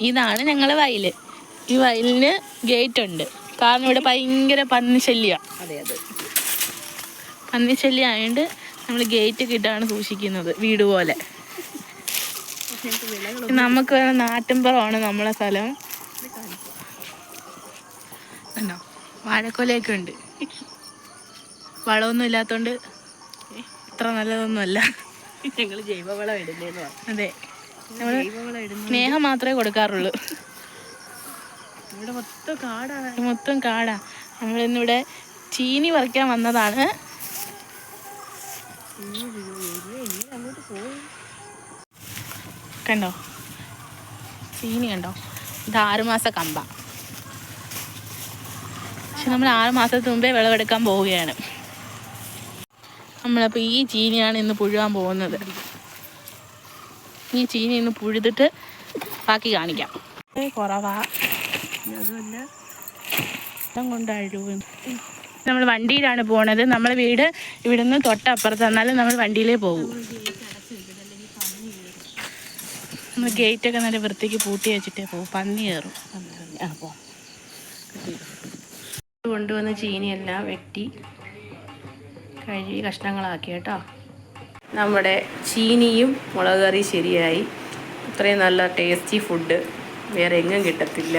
ഇതാണ് ഞങ്ങളെ വയൽ. ഈ വയലിന് ഗേറ്റ് ഉണ്ട് കാരണം ഇവിടെ ഭയങ്കര പന്നി ശല്യമാണ് അതെ അതെ. പന്നി ശല്യം ആയതുകൊണ്ട് നമ്മൾ ഗേറ്റ് ഒക്കെ ഇട്ടാണ് സൂക്ഷിക്കുന്നത് വീട് പോലെ. നമുക്ക് വേണം നാട്ടിൻപുറമാണ് നമ്മളെ സ്ഥലം. ഉണ്ടോ വാഴക്കൊലയൊക്കെ ഉണ്ട്. വളമൊന്നും ഇല്ലാത്തോണ്ട് ഇത്ര നല്ലതൊന്നുമല്ല. ഞങ്ങൾ ജൈവവളം ഇടുന്നേന്ന് അതെ. സ്നേഹം മാത്രമേ കൊടുക്കാറുള്ളൂ. ഇവിടെ മൊത്തം കാടാണ് മൊത്തം കാടാ. നമ്മളിന്നിവിടെ ചീനി പറിക്കാൻ വന്നതാണ്. കണ്ടോ? ചീനി കണ്ടോ? ഇത് ആറുമാസ കമ്പ. പക്ഷെ നമ്മൾ ആറ് മാസത്തിന് മുമ്പേ വിളവെടുക്കാൻ പോവുകയാണ്. നമ്മളപ്പോൾ ഈ ചീനിയാണ് ഇന്ന് പുഴുവാൻ പോകുന്നത്. ഈ ചീനി ഒന്ന് പുഴുതിട്ട് ബാക്കി കാണിക്കാം. കുറവാ. ഇനി അതുമല്ല. ഇഷ്ടം കൊണ്ടഴുകും നമ്മൾ വണ്ടിയിലാണ് പോണത്. നമ്മളെ വീട് ഇവിടുന്ന് തൊട്ടപ്പുറത്ത്. എന്നാലും നമ്മൾ വണ്ടിയിലേ പോകും. നമ്മൾ ഗേറ്റൊക്കെ നല്ല വൃത്തിക്ക് പൂട്ടി വെച്ചിട്ടേ പോകും. പന്നി കയറും. പോ. കൊണ്ടുവന്ന ചീനിയെല്ലാം വെട്ടി കഴുകി കഷ്ണങ്ങളാക്കി കേട്ടോ. നമ്മുടെ ചീനിയും മുളക് കറി ശരിയായി. ഇത്രയും നല്ല ടേസ്റ്റി ഫുഡ് വേറെ എങ്ങും കിട്ടത്തില്ല.